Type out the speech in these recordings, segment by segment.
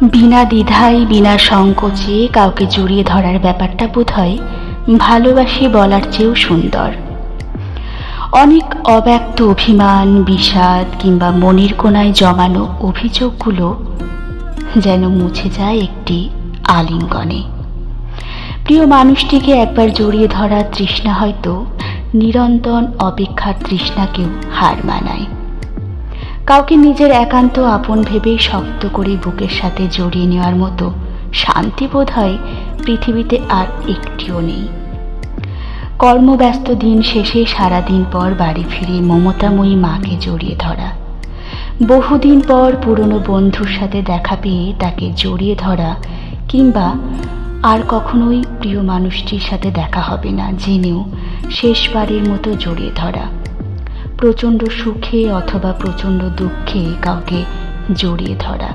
বিনা দ্বিধায়, বিনা সংকোচে কাউকে জড়িয়ে ধরার ব্যাপারটা বোধ হয় ভালোবাসি বলার চেয়েও সুন্দর। অনেক অব্যক্ত অভিমান, বিষাদ কিংবা মনের কোনায় জমানো অভিযোগগুলো যেন মুছে যায় একটি আলিঙ্গনে। প্রিয় মানুষটিকে একবার জড়িয়ে ধরার তৃষ্ণা হয়তো নিরন্তন অপেক্ষার তৃষ্ণাকেও হার মানায়। কাউকে নিজের একান্ত আপন ভেবে শক্ত করে বুকের সাথে জড়িয়ে নেওয়ার মতো শান্তি বোধ হয় পৃথিবীতে আর একটিও নেই। কর্মব্যস্ত দিন শেষে সারাদিন পর বাড়ি ফিরে মমতাময়ী মাকে জড়িয়ে ধরা। বহুদিন পর পুরনো বন্ধুর সাথে দেখা পেয়ে তাকে জড়িয়ে ধরা কিংবা আর কখনোই প্রিয় মানুষটির সাথে দেখা হবে না, জেনেও শেষবারের মতো জড়িয়ে ধরা। প্রচণ্ড সুখে অথবা প্রচণ্ড দুঃখে কাউকে জড়িয়ে ধরা।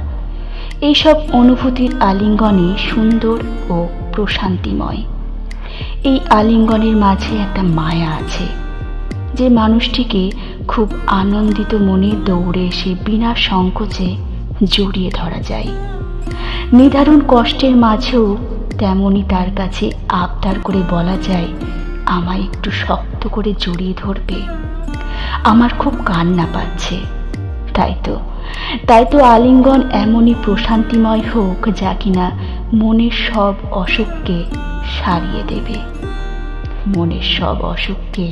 এইসব অনুভূতির আলিঙ্গনে সুন্দর ও প্রশান্তিময়। এই আলিঙ্গনের মাঝে একটা মায়া আছে, যে মানুষটিকে খুব আনন্দিত মনে দৌড়ে এসে বিনা সংকোচে জড়িয়ে ধরা যায়। নিধারণ কষ্টের মাঝেও তেমনই তার কাছে আবদার করে বলা যায়, আমায় একটু শক্ত করে জড়িয়ে ধরবে। আমার খুব কান্না পাচ্ছে। তাই তো তাই তো আলিঙ্গন এমনই প্রশান্তিময় হোক যা কিনা মনের সব অসুখকে সারিয়ে দেবে। মনের সব অসুখকে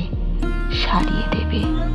সারিয়ে দেবে।